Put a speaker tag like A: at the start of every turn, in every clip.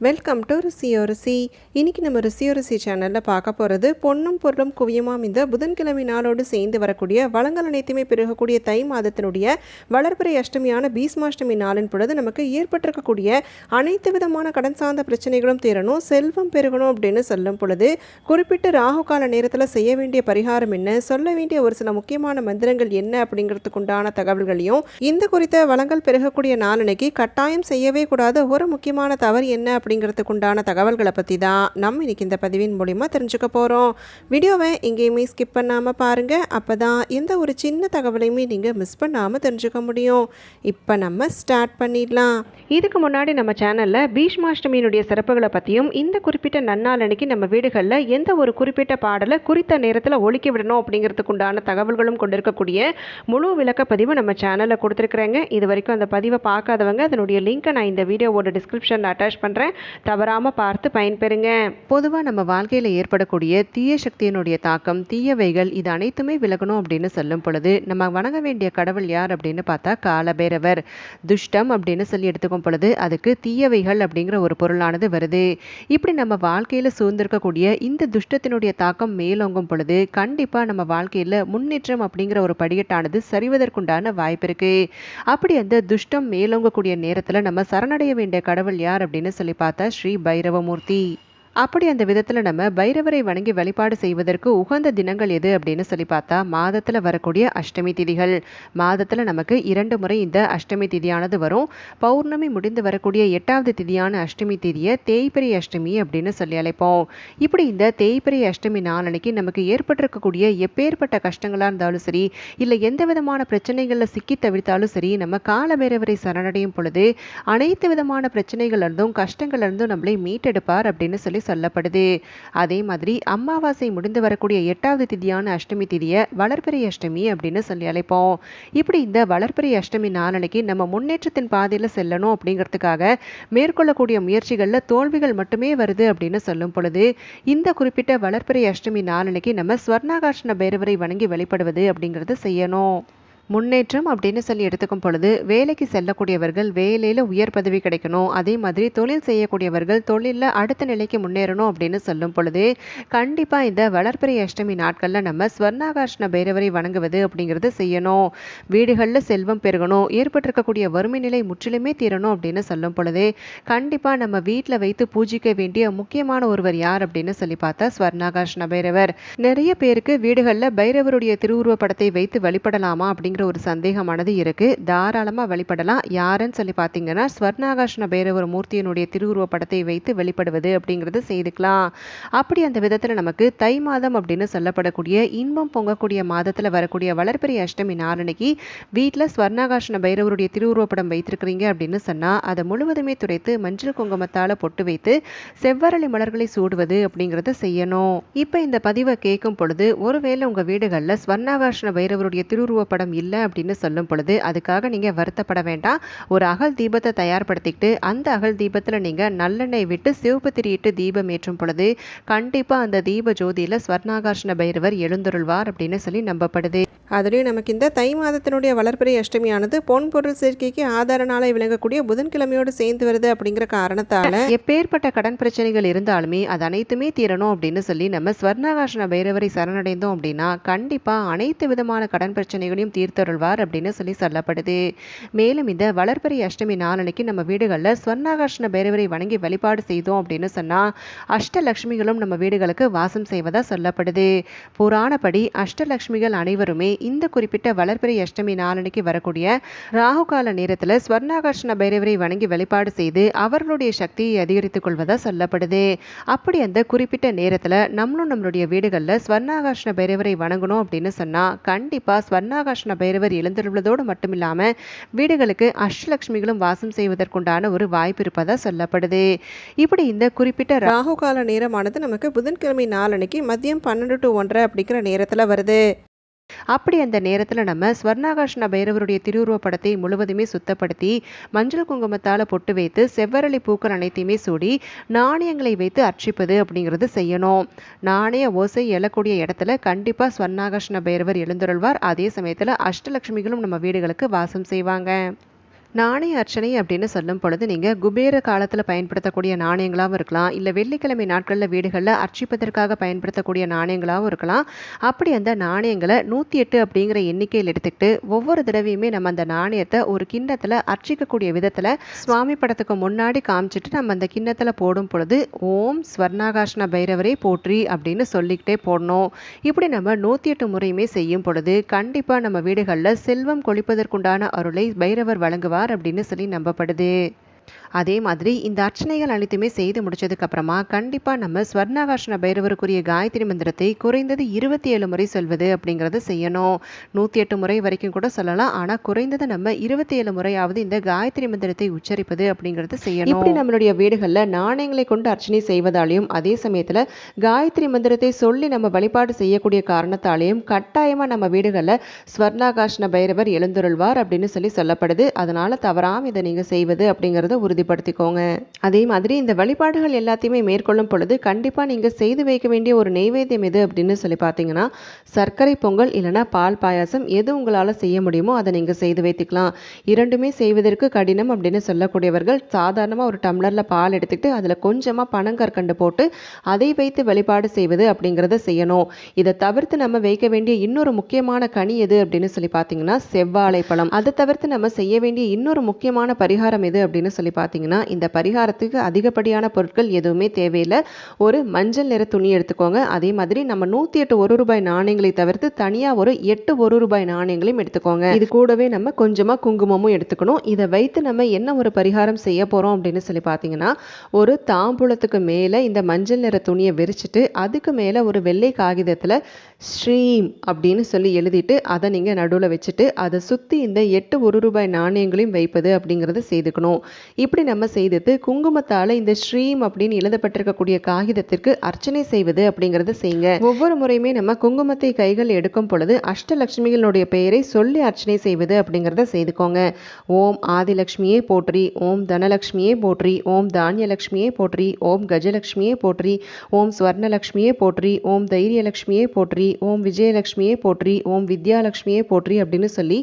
A: Welcome to ருசியோ ருசி இன்னைக்கு நம்ம ருசியோ ருசி சேனலில் பார்க்க போகிறது பொன்னும் பொருளும் குவியமாம் இந்த புதன்கிழமை நாளோடு சேர்ந்து வரக்கூடிய வளங்கள் அனைத்துமே பெருகக்கூடிய தை மாதத்தினுடைய வளர்பிறை அஷ்டமியான பீஸ்மாஷ்டமி நாளின் பொழுது நமக்கு ஏற்பட்டிருக்கக்கூடிய அனைத்து விதமான கடன் சார்ந்த பிரச்சனைகளும் தீரணும் செல்வம் பெருகணும் அப்படின்னு சொல்லும் பொழுது குறிப்பிட்ட ராகு கால நேரத்தில் செய்ய வேண்டிய பரிகாரம் என்ன சொல்ல வேண்டிய ஒரு சில முக்கியமான மந்திரங்கள் என்ன அப்படிங்கிறதுக்கு உண்டான தகவல்களையும் இந்த குறித்த வளங்கள் பெருகக்கூடிய நாளன்னைக்கு கட்டாயம் செய்யவே கூடாத ஒரு முக்கியமான தவறு என்ன அப்படிங்கிறதுக்கு உண்டான தகவல்களை பற்றி தான் நம்ம இன்றைக்கி இந்த பதிவின் மூலிமா தெரிஞ்சுக்க போகிறோம் வீடியோவை எங்கேயுமே ஸ்கிப் பண்ணாமல் பாருங்கள் அப்போ தான் எந்த ஒரு சின்ன தகவலையுமே நீங்கள் மிஸ் பண்ணாமல் தெரிஞ்சுக்க முடியும். இப்போ நம்ம ஸ்டார்ட் பண்ணிடலாம். இதுக்கு முன்னாடி நம்ம சேனலில் பீஷ்மாஷ்டமியினுடைய சிறப்புகளை பற்றியும் இந்த குறிப்பிட்ட நன்னாள் அன்னைக்கு நம்ம வீடுகளில் எந்த ஒரு குறிப்பிட்ட பாடலை குறித்த நேரத்தில் ஒழிக்க விடணும் அப்படிங்கிறதுக்கு உண்டான தகவல்களும் கொண்டிருக்கக்கூடிய முழு விளக்கப்பதிவு நம்ம சேனலில் கொடுத்துருக்குறேங்க. இது வரைக்கும் அந்த பதிவை பார்க்காதவங்க அதனுடைய லிங்க்கை நான் இந்த வீடியோவோட டிஸ்கிரிப்ஷனில் அட்டாச் பண்ணுறேன் தவறாமல் பார்த்து பயன்பெறுங்க. பொதுவாக நம்ம வாழ்க்கையில் ஏற்படக்கூடிய தீய சக்தியினுடைய தாக்கம் தீயவைகள் இது அனைத்துமே விலகணும் அப்படின்னு சொல்லும் பொழுது நம்ம வணங்க வேண்டிய கடவுள் யார் அப்படின்னு பார்த்தா காலபேரவர். துஷ்டம் அப்படின்னு சொல்லி எடுத்துக்கும் பொழுது அதுக்கு தீயவைகள் அப்படிங்கிற ஒரு பொருளானது வருது. இப்படி நம்ம வாழ்க்கையில் சூழ்ந்திருக்கக்கூடிய இந்த துஷ்டத்தினுடைய தாக்கம் மேலோங்கும் பொழுது கண்டிப்பாக நம்ம வாழ்க்கையில் முன்னேற்றம் அப்படிங்கிற ஒரு படிக்கட்டானது சரிவதற்குண்டான வாய்ப்பு இருக்கு. அப்படி அந்த துஷ்டம் மேலோங்கக்கூடிய நேரத்தில் நம்ம சரணடைய வேண்டிய கடவுள் யார் அப்படின்னு சொல்லி பார்த்தா తర్వాత శ్రీ భైరవమూర్తి. அப்படி அந்த விதத்தில் நம்ம பைரவரை வணங்கி வழிபாடு செய்வதற்கு உகந்த தினங்கள் எது அப்படின்னு சொல்லி பார்த்தா மாதத்தில் வரக்கூடிய அஷ்டமி திதிகள். மாதத்தில் நமக்கு இரண்டு முறை இந்த அஷ்டமி திதியானது வரும். பௌர்ணமி முடிந்து வரக்கூடிய எட்டாவது திதியான அஷ்டமி திதியை தேய்பிரை அஷ்டமி அப்படின்னு சொல்லி அழைப்போம். இப்படி இந்த தேய்பிரை அஷ்டமி நாளனைக்கு நமக்கு ஏற்பட்டிருக்கக்கூடிய எப்பேற்பட்ட கஷ்டங்களாக இருந்தாலும் சரி இல்லை எந்த விதமான பிரச்சனைகளில் சிக்கி தவிர்த்தாலும் சரி நம்ம காலபைரவரை சரணடையும் பொழுது அனைத்து விதமான பிரச்சனைகள் இருந்தும் கஷ்டங்கள் இருந்தும் நம்மளை மீட்டெடுப்பார் அப்படின்னு சொல்லி சொல்லப்படுது. அதே மாதிரி அமாவாசை முடிந்து வரக்கூடிய எட்டாவது திதியான அஷ்டமி திதியை வளர்பிறை அஷ்டமி அப்படின்னு சொல்லி அழைப்போம். இப்படி இந்த வளர்பிறை அஷ்டமி நாளனைக்கு நம்ம முன்னேற்றத்தின் பாதையில் செல்லணும் அப்படிங்கிறதுக்காக மேற்கொள்ளக்கூடிய முயற்சிகளில் தோல்விகள் மட்டுமே வருது அப்படின்னு சொல்லும் பொழுது இந்த குறிப்பிட்ட வளர்பிறை அஷ்டமி நாளனைக்கு நம்ம ஸ்வர்ணாகாஷ்ண பைரவரை வணங்கி வெளிப்படுவது அப்படிங்கிறது செய்யணும். முன்னேற்றம் அப்படின்னு சொல்லி எடுத்துக்கும் பொழுது வேலைக்கு செல்லக்கூடியவர்கள் வேலையில் உயர் பதவி கிடைக்கணும். அதே மாதிரி தொழில் செய்யக்கூடியவர்கள் தொழிலில் அடுத்த நிலைக்கு முன்னேறணும் அப்படின்னு சொல்லும் பொழுது கண்டிப்பாக இந்த வளர்பிறை அஷ்டமி நாட்களில் நம்ம ஸ்வர்ணாகாஷ்ண பைரவரை வணங்குவது அப்படிங்கிறது செய்யணும். வீடுகளில் செல்வம் பெருகணும். ஏற்பட்டிருக்கக்கூடிய வறுமை நிலை முற்றிலுமே தீரணும் அப்படின்னு சொல்லும் பொழுது கண்டிப்பாக நம்ம வீட்டில் வைத்து பூஜிக்க வேண்டிய முக்கியமான ஒருவர் யார் அப்படின்னு சொல்லி பார்த்தா ஸ்வர்ணாகாஷ்ண பைரவர். நிறைய பேருக்கு வீடுகளில் பைரவருடைய திருவுருவ படத்தை வைத்து வழிபடலாமா அப்படிங்கிற அப்படின்ற ஒரு சந்தேகமானது இருக்கு. தாராளமாக வழிபடலாம் யாருன்னு சொல்லி பார்த்தீங்கன்னா ஸ்வர்ணாகாஷ்ண பைரவர் மூர்த்தியினுடைய திருவுருவ படத்தை வைத்து வெளிப்படுவது அப்படிங்கிறது செய்துக்கலாம். அப்படி அந்த விதத்தில் நமக்கு தை மாதம் அப்படின்னு சொல்லப்படக்கூடிய இன்பம் பொங்கக்கூடிய மாதத்தில் வரக்கூடிய வளர்பிறை அஷ்டமி நாளனைக்கு வீட்டில் ஸ்வர்ணாகாஷ்ண பைரவருடைய திருவுருவ படம் வைத்திருக்கிறீங்க அப்படின்னு சொன்னால் அதை முழுவதுமே துடைத்து மஞ்சள் குங்குமத்தால் பொட்டு வைத்து செவ்வரளி மலர்களை சூடுவது அப்படிங்கிறத செய்யணும். இப்போ இந்த பதிவை கேட்கும் பொழுது ஒருவேளை உங்கள் வீடுகளில் ஸ்வர்ணாகாஷ்ண பைரவருடைய திருவுருவ படம் இல்லை இல்லை அப்படின்னு சொல்லும் பொழுது அதுக்காக நீங்கள் வருத்தப்பட வேண்டாம். ஒரு அகல் தீபத்தை தயார்படுத்திக்கிட்டு அந்த அகல் தீபத்தில் நீங்கள் நல்லெண்ணெய் விட்டு சிவப்பு திரியிட்டு தீபம் ஏற்றும் பொழுது கண்டிப்பாக அந்த தீப ஜோதியில் ஸ்வர்ணாகாஷ்ண பைரவர் எழுந்துருள்வார் அப்படின்னு சொல்லி நம்பப்படுது. அதுலேயும் நமக்கு இந்த தை மாதத்தினுடைய வளர்ப்பிறை அஷ்டமியானது பொன் பொருள் சேர்க்கைக்கு ஆதார நாளை விளங்கக்கூடிய புதன்கிழமையோடு சேர்ந்து வருது அப்படிங்கிற காரணத்தால் எப்பேற்பட்ட கடன் பிரச்சனைகள் இருந்தாலுமே அது அனைத்துமே தீரணும் அப்படின்னு சொல்லி நம்ம ஸ்வர்ணாகாஷ்ண பைரவரை சரணடைந்தோம் அப்படின்னா கண்டிப்பாக அனைத்து விதமான கடன் பிரச்சனைகளையும் தீர்த்தருள்வார் அப்படின்னு சொல்லி சொல்லப்படுது. மேலும் இந்த வளர்பிறை அஷ்டமி நாளனைக்கு நம்ம வீடுகளில் ஸ்வர்ணாகாஷ்ண பைரவரை வணங்கி வழிபாடு செய்தோம் அப்படின்னு சொன்னால் அஷ்டலக்ஷ்மிகளும் நம்ம வீடுகளுக்கு வாசம் செய்வதாக சொல்லப்படுது. புராணப்படி அஷ்டலக்ஷ்மிகள் அனைவருமே இந்த குறிப்பிட்ட வளர்பிறை அஷ்டமி நாளனைக்கு வரக்கூடிய ராகு கால நேரத்தில் ஸ்வர்ணாகர்ஷண பைரவரை வணங்கி வழிபாடு செய்து அவர்களுடைய சக்தியை அதிகரித்துக் கொள்வதா சொல்லப்படுது. அப்படி அந்த குறிப்பிட்ட நேரத்தில் நம்மளும் நம்மளுடைய வீடுகளில் ஸ்வர்ணாகாஷ்ண பைரவரை வணங்கணும் அப்படின்னு சொன்னால் கண்டிப்பாக ஸ்வர்ணாகர்ஷண பைரவர் எழுந்துள்ளதோடு மட்டும் இல்லாமல் வீடுகளுக்கு அஷ்டலட்சுமிகளும் வாசம் செய்வதற்குண்டான ஒரு வாய்ப்பு இருப்பதா சொல்லப்படுது. இப்படி இந்த குறிப்பிட்ட ராகு கால நேரமானது நமக்கு புதன்கிழமை நாளன்னைக்கு மதியம் பன்னெண்டு டு ஒன்றரை அப்படிங்கிற நேரத்தில் வருது. அப்படி அந்த நேரத்தில் நம்ம ஸ்வர்ணாகர்ஷ்ண பைரவருடைய திருவுருவ படத்தை முழுவதுமே சுத்தப்படுத்தி மஞ்சள் குங்குமத்தால் பொட்டு வைத்து செவ்வரளி பூக்கள் அனைத்தையுமே சூடி நாணயங்களை வைத்து அர்ச்சிப்பது அப்படிங்கிறது செய்யணும். நாணய ஓசை எழக்கூடிய இடத்துல கண்டிப்பாக ஸ்வர்ணாகர்ஷ்ண பைரவர் எழுந்துருள்வார். அதே சமயத்தில் அஷ்டலட்சுமிகளும் நம்ம வீடுகளுக்கு வாசம் செய்வாங்க. நாணய அர்ச்சனை அப்படின்னு சொல்லும் பொழுது நீங்கள் குபேர காலத்தில் பயன்படுத்தக்கூடிய நாணயங்களாகவும் இருக்கலாம். இல்லை வெள்ளிக்கிழமை நாட்களில் வீடுகளில் அர்ச்சிப்பதற்காக பயன்படுத்தக்கூடிய நாணயங்களாகவும் இருக்கலாம். அப்படி அந்த நாணயங்களை நூற்றி எட்டு அப்படிங்கிற எண்ணிக்கையில் எடுத்துக்கிட்டு ஒவ்வொரு தடவையுமே நம்ம அந்த நாணயத்தை ஒரு கிண்ணத்தில் அர்ச்சிக்கக்கூடிய விதத்தில் சுவாமி படத்துக்கு முன்னாடி காமிச்சிட்டு நம்ம அந்த கிண்ணத்தில் போடும் பொழுது ஓம் ஸ்வர்ணாகாஷ்ண பைரவரே போற்றி அப்படின்னு சொல்லிக்கிட்டே போடணும். இப்படி நம்ம நூற்றி எட்டு முறையுமே செய்யும் பொழுது கண்டிப்பாக நம்ம வீடுகளில் செல்வம் கொளிப்பதற்குண்டான அருளை பைரவர் வழங்குவார். அப்படின்னு சொல்லி நம்பப்படுது. அதே மாதிரி இந்த அர்ச்சனைகள் அனைத்துமே செய்து முடிச்சதுக்கு அப்புறமா கண்டிப்பாக நம்ம ஸ்வர்ணாகர்ஷண பைரவருக்குரிய காயத்ரி மந்திரத்தை குறைந்தது இருபத்தி ஏழு முறை சொல்வது அப்படிங்கிறத செய்யணும். நூற்றி எட்டு முறை வரைக்கும் கூட சொல்லலாம். ஆனால் குறைந்தது நம்ம இருபத்தி ஏழு முறையாவது இந்த காயத்ரி மந்திரத்தை உச்சரிப்பது அப்படிங்கிறது செய்யணும். இப்படி நம்மளுடைய வீடுகளில் நாணயங்களை கொண்டு அர்ச்சனை செய்வதாலையும் அதே சமயத்தில் காயத்ரி மந்திரத்தை சொல்லி நம்ம வழிபாடு செய்யக்கூடிய காரணத்தாலையும் கட்டாயமாக நம்ம வீடுகளில் ஸ்வர்ணாகாஷ்ண பைரவர் எழுந்துருள்வார் அப்படின்னு சொல்லி சொல்லப்படுது. அதனால தவறாம இதை நீங்கள் செய்வது அப்படிங்கிறத உறுதிப்படுத்திக்கோங்க. அதே மாதிரி இந்த வழிபாடுகள் எல்லாத்தையுமே மேற்கொள்ளும் பொழுது கண்டிப்பாக நீங்கள் செய்து வைக்க வேண்டிய ஒரு நெய்வேத்தியம் எது அப்படின்னு சொல்லி பார்த்தீங்கன்னா சர்க்கரை பொங்கல் இல்லைன்னா பால் பாயாசம் எது உங்களால் செய்ய முடியுமோ அதை நீங்கள் செய்து வைத்துக்கலாம். இரண்டுமே செய்வதற்கு கடினம் அப்படின்னு சொல்லக்கூடியவர்கள் சாதாரணமாக ஒரு டம்ளரில் பால் எடுத்துக்கிட்டு அதில் கொஞ்சமாக பனங்கற்கண்டு போட்டு அதை வைத்து வழிபாடு செய்வது அப்படிங்கிறத செய்யணும். இதை தவிர்த்து நம்ம வைக்க வேண்டிய இன்னொரு முக்கியமான கனி எது அப்படின்னு சொல்லி பார்த்தீங்கன்னா செவ்வாழை பழம் அதை தவிர்த்து நம்ம செய்ய வேண்டிய இன்னொரு முக்கியமான பரிகாரம் எது அப்படின்னு சொல்லி பார்த்தீங்கன்னா இந்த பரிகாரத்துக்கு அதிகப்படியான பொருட்கள் எதுவுமே தேவையில்லை. ஒரு மஞ்சள் நிற துணி எடுத்துக்கோங்க. அதே மாதிரி நம்ம நூற்றி எட்டு ஒரு ரூபாய் நாணயங்களை தவிர்த்து தனியாக ஒரு எட்டு ஒரு ரூபாய் நாணயங்களையும் எடுத்துக்கோங்க. இது கூடவே நம்ம கொஞ்சமாக குங்குமமும் எடுத்துக்கணும். இதை வைத்து நம்ம என்ன ஒரு பரிகாரம் செய்ய போகிறோம் அப்படின்னு சொல்லி பார்த்தீங்கன்னா ஒரு தாம்பூலத்துக்கு மேலே இந்த மஞ்சள் நிற துணியை விரிச்சிட்டு அதுக்கு மேலே ஒரு வெள்ளை காகிதத்தில் ஸ்ரீம் அப்படின்னு சொல்லி எழுதிட்டு அதை நீங்கள் நடுவில் வச்சுட்டு அதை சுற்றி இந்த எட்டு ஒரு ரூபாய் நாணயங்களையும் வைப்பது அப்படிங்கிறத செய்துக்கணும். இப்படி நம்ம செய்தது குங்குமத்தால் இந்த ஸ்ரீம் அப்படின்னு எழுதப்பட்டிருக்கக்கூடிய காகிதத்திற்கு அர்ச்சனை செய்வது அப்படிங்கிறத செய்யுங்க. ஒவ்வொரு முறையுமே நம்ம குங்குமத்தை கைகள் எடுக்கும் பொழுது அஷ்டலட்சுமிகளுடைய பெயரை சொல்லி அர்ச்சனை செய்வது அப்படிங்கிறத செய்துக்கோங்க. ஓம் ஆதிலக்ஷ்மியே போற்றி ஓம் தனலக்ஷ்மியே போற்றி ஓம் தானியலக்ஷ்மியே போற்றி ஓம் கஜலக்ஷ்மியே போற்றி ஓம் ஸ்வர்ணலக்ஷ்மியே போற்றி ஓம் தைரியலக்ஷ்மியே போற்றி ஓம் விஜயலக்ஷ்மியே போற்றி ஓம் வித்யாலக்ஷ்மியே போற்றி அப்படின்னு சொல்லி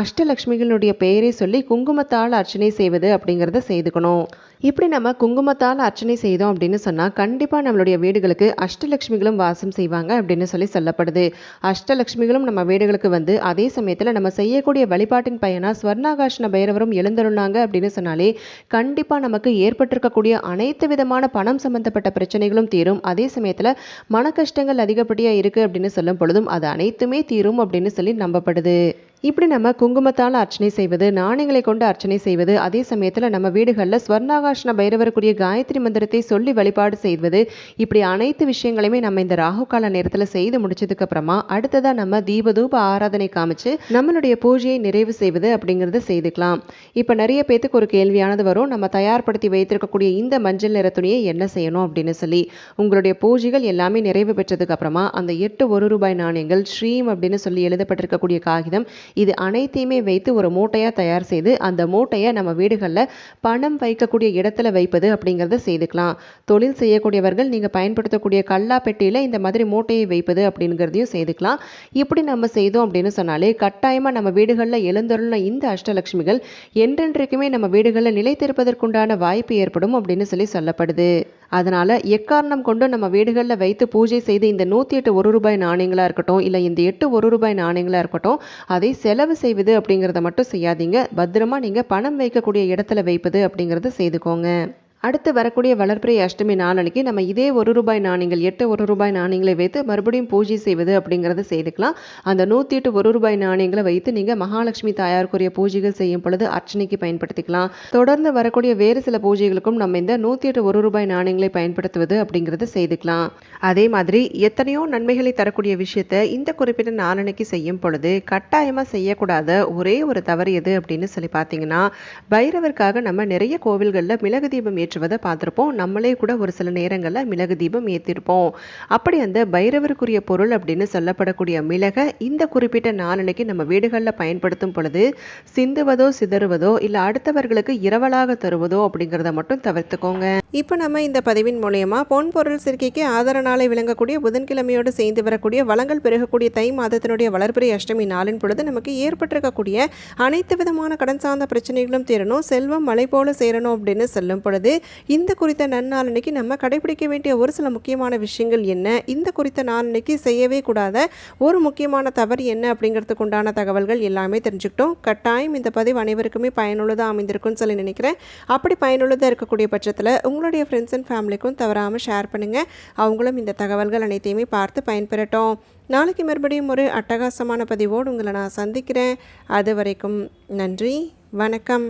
A: அஷ்டலக்ஷ்மிகளுடைய பெயரை சொல்லி குங்குமத்தால் அர்ச்சனை செய்வது அப்படிங்கிறத செய்துக்கணும். இப்படி நம்ம குங்குமத்தால் அர்ச்சனை செய்தோம் அப்படின்னு சொன்னால் கண்டிப்பாக நம்மளுடைய வீடுகளுக்கு அஷ்டலக்ஷ்மிகளும் வாசம் செய்வாங்க அப்படின்னு சொல்லி சொல்லப்படுது. அஷ்டலக்ஷ்மிகளும் நம்ம வீடுகளுக்கு வந்து அதே சமயத்தில் நம்ம செய்யக்கூடிய வழிபாட்டின் பயனாக ஸ்வர்ணாகாஷ்ண பைரவரும் எழுந்துருனாங்க அப்படின்னு சொன்னாலே கண்டிப்பாக நமக்கு ஏற்பட்டிருக்கக்கூடிய அனைத்து விதமான பணம் சம்பந்தப்பட்ட பிரச்சனைகளும் தீரும். அதே சமயத்தில் மன கஷ்டங்கள் அதிகப்படியாக இருக்குது அப்படின்னு சொல்லும் பொழுதும் அது அனைத்துமே தீரும் அப்படின்னு சொல்லி நம்பப்படுது. இப்படி நம்ம குங்குமத்தால் அர்ச்சனை செய்வது நாணயங்களை கொண்டு அர்ச்சனை செய்வது அதே சமயத்தில் நம்ம வீடுகளில் ஸ்வர்ணாகாஷ்ண பைரவருக்குரிய காயத்ரி மந்திரத்தை சொல்லி வழிபாடு செய்வது இப்படி அனைத்து விஷயங்களையுமே நம்ம இந்த ராகு கால நேரத்தில் செய்து முடிச்சதுக்கு அப்புறமா அடுத்ததாக நம்ம தீபதூப ஆராதனை காமிச்சு நம்மளுடைய பூஜையை நிறைவு செய்வது அப்படிங்கிறத செய்துக்கலாம். இப்போ நிறைய பேத்துக்கு ஒரு கேள்வியானது வரும். நம்ம தயார்படுத்தி வைத்திருக்கக்கூடிய இந்த மஞ்சள் நிற துணியை என்ன செய்யணும் அப்படின்னு சொல்லி. உங்களுடைய பூஜைகள் எல்லாமே நிறைவு பெற்றதுக்கு அப்புறமா அந்த எட்டு ஒரு ரூபாய் நாணயங்கள் ஸ்ரீம் அப்படின்னு சொல்லி எழுதப்பட்டிருக்கக்கூடிய காகிதம் இது அனைத்தையுமே வைத்து ஒரு மூட்டையாக தயார் செய்து அந்த மூட்டையை நம்ம வீடுகளில் பணம் வைக்கக்கூடிய இடத்துல வைப்பது அப்படிங்கிறத செய்துக்கலாம். தொழில் செய்யக்கூடியவர்கள் நீங்கள் பயன்படுத்தக்கூடிய கல்லா பெட்டியில் இந்த மாதிரி மூட்டையை வைப்பது அப்படிங்கிறதையும் செய்துக்கலாம். இப்படி நம்ம செய்தோம் அப்படின்னு சொன்னாலே கட்டாயமாக நம்ம வீடுகளில் எழுந்தருளின இந்த அஷ்டலட்சுமிகள் என்றென்றைக்குமே நம்ம வீடுகளில் நிலைத்திருப்பதற்குண்டான வாய்ப்பு ஏற்படும் அப்படின்னு சொல்லி சொல்லப்படுது. அதனால் எக்காரணம் கொண்டு நம்ம வீடுகளில் வைத்து பூஜை செய்து இந்த நூற்றி எட்டு ஒரு ரூபாய் நாணயங்களாக இருக்கட்டும் இல்லை இந்த எட்டு ஒரு ரூபாய் நாணயங்களாக இருக்கட்டும் அதை செலவு செய்வது அப்படிங்கிறத மட்டும் செய்யாதீங்க. பத்திரமா நீங்கள் பணம் வைக்கக்கூடிய இடத்துல வைப்பது அப்படிங்கிறத செய்துக்கோங்க. அடுத்து வரக்கூடிய வளர்பிறை அஷ்டமி நாளன்னைக்கு நம்ம இதே ஒரு ரூபாய் நாணயங்கள் எட்டு ஒரு ரூபாய் நாணயங்களை வைத்து மறுபடியும் பூஜை செய்வது அப்படிங்கிறத செய்துக்கலாம். அந்த நூற்றி எட்டு ஒரு ரூபாய் நாணயங்களை வைத்து நீங்கள் மகாலட்சுமி தாயாருக்குரிய பூஜைகள் செய்யும் பொழுது அர்ச்சனைக்கு பயன்படுத்திக்கலாம். தொடர்ந்து வரக்கூடிய வேறு சில பூஜைகளுக்கும் நம்ம இந்த நூற்றி எட்டு ஒரு ரூபாய் நாணயங்களை பயன்படுத்துவது அப்படிங்கிறத செய்துக்கலாம். அதே மாதிரி எத்தனையோ நன்மைகளை தரக்கூடிய விஷயத்த இந்த குறிப்பிட்ட நாளனைக்கு செய்யும் பொழுது கட்டாயமாக செய்யக்கூடாத ஒரே ஒரு தவறு எது அப்படின்னு சொல்லி பார்த்தீங்கன்னா பைரவருக்காக நம்ம நிறைய கோவில்களில் மிளகு தீபம் ஏற்றுவதை பார்த்துருப்போம். நம்மளே கூட ஒரு சில நேரங்களில் மிளகு தீபம் ஏற்றிருப்போம் அப்படி அந்த பைரவருக்குரிய பொருள் அப்படின்னு சொல்லப்படக்கூடிய மிளகை இந்த குறிப்பிட்ட நாளனைக்கு நம்ம வீடுகளில் பயன்படுத்தும் பொழுது சிந்துவதோ சிதறுவதோ இல்லை அடுத்தவர்களுக்கு இரவலாக தருவதோ அப்படிங்கிறத மட்டும் தவிர்த்துக்கோங்க. இப்போ நம்ம இந்த பதிவின் மூலயமா பொன் பொருள் சேர்க்கைக்கு ஆதார நாளை விளங்கக்கூடிய புதன்கிழமையோடு சேர்ந்து வரக்கூடிய வளங்கள் பெருகக்கூடிய தை மாதத்தினுடைய வளர்பிறை அஷ்டமி நாளின் பொழுது நமக்கு ஏற்பட்டிருக்கக்கூடிய அனைத்து விதமான கடன் சார்ந்த பிரச்சனைகளும் தீரணும் செல்வம் மலை போல சேரணும் அப்படின்னு சொல்லும் பொழுது இந்த குறித்த நன்னாளனைக்கு நம்ம கடைபிடிக்க வேண்டிய ஒரு சில முக்கியமான விஷயங்கள் என்ன? இந்த குறித்த நாளன்னைக்கு செய்யவே கூடாத ஒரு முக்கியமான தவறு என்ன? அப்படிங்கிறதுக்கு உண்டான தகவல்கள் எல்லாமே தெரிஞ்சுக்கிட்டோம். கட்டாயம் இந்த பதிவு அனைவருக்குமே பயனுள்ளதாக அமைந்திருக்கும்னு சொல்லி நினைக்கிறேன். அப்படி பயனுள்ளதாக இருக்கக்கூடிய பட்சத்தில் உங்களுடைய ஃப்ரெண்ட்ஸ் அண்ட் ஃபேமிலிக்கும் தவறாமல் ஷேர் பண்ணுங்கள் அவங்களும் இந்த தகவல்கள் அனைத்தையுமே பார்த்து பயன்பெறட்டும். நாளைக்கு மறுபடியும் ஒரு அட்டகாசமான பதிவோடு உங்களை நான் சந்திக்கிறேன். அது வரைக்கும் நன்றி வணக்கம்.